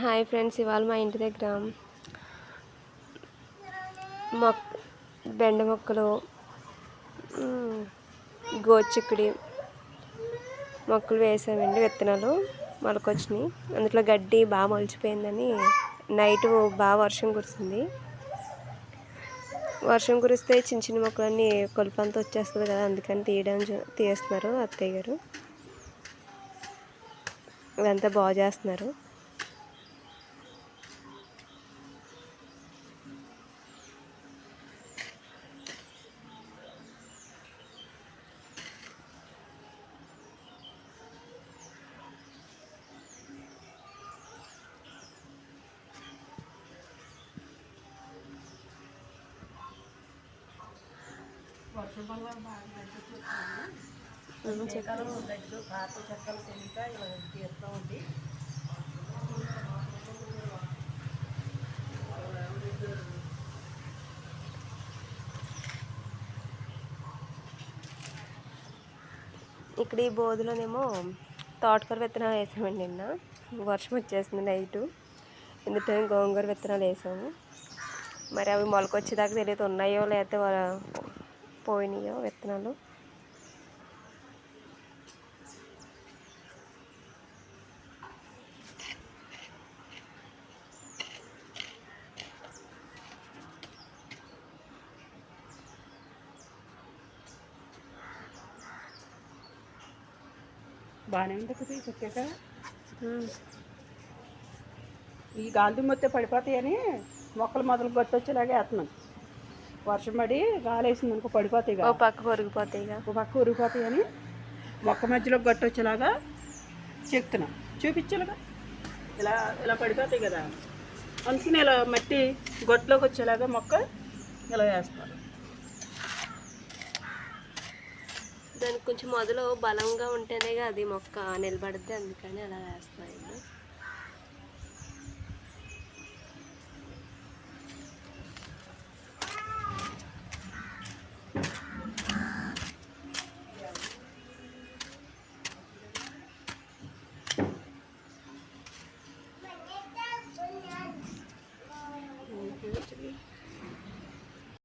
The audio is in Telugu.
హాయ్ ఫ్రెండ్స్ ఇవాళ మా ఇంటి దగ్గర మొక్ బెండ మొక్కలు గోచిక్కుడి మొక్కలు వేసామండి విత్తనాలు మొలకొచ్చినాయి. అందులో గడ్డి బాగా మొలిచిపోయిందని నైట్ బాగా వర్షం కురిసింది. వర్షం కురిస్తే చిన్న చిన్న మొక్కలన్నీ కొలుపంతా వచ్చేస్తుంది కదా అందుకని తీయడం జ- తీస్తున్నారు అత్తయ్య గారు. ఇదంతా బాగా చేస్తున్నారు. చెక్కలు గడ్డలు పాత చెక్కలు తెలియక ఇలా తీస్తూ ఉంది ఇక్కడ ఈ బోధులోనేమో తోటకూర విత్తనాలు వేసామండి నిన్న. వర్షం వచ్చేసింది నైటు ఎందుకంటే గోంగూర విత్తనాలు వేసాము. మరి అవి మొలకొచ్చేదాకా తెలియదు ఉన్నాయో లేకపోతే పోయినాయో విత్తనాలు? బాగానే ఉంటుంది చెక్కాక. ఈ గాలి మొత్తే పడిపోతాయని మొక్కలు మొదలు గొట్టొచ్చేలాగా వేస్తున్నాను వర్షం పడి గాలి వేసింది అనుకో పడిపోతాయి ఓ పక్క కొరిగిపోతాయి ఇక. ఒక పక్క ఉరిగిపోతాయని మొక్క మధ్యలో గట్టొచ్చేలాగా చెక్తున్నా. చూపించాలిగా. ఇలా ఇలా పడిపోతాయి కదా. అందుకని ఇలా మట్టి గొట్టలోకి వచ్చేలాగా మొక్క ఇలా వేస్తారు. దానికి కొంచెం మొదలు బలంగా ఉంటేనే అది మొక్క నిలబడుద్ది అందుకని అలా వేస్తాయి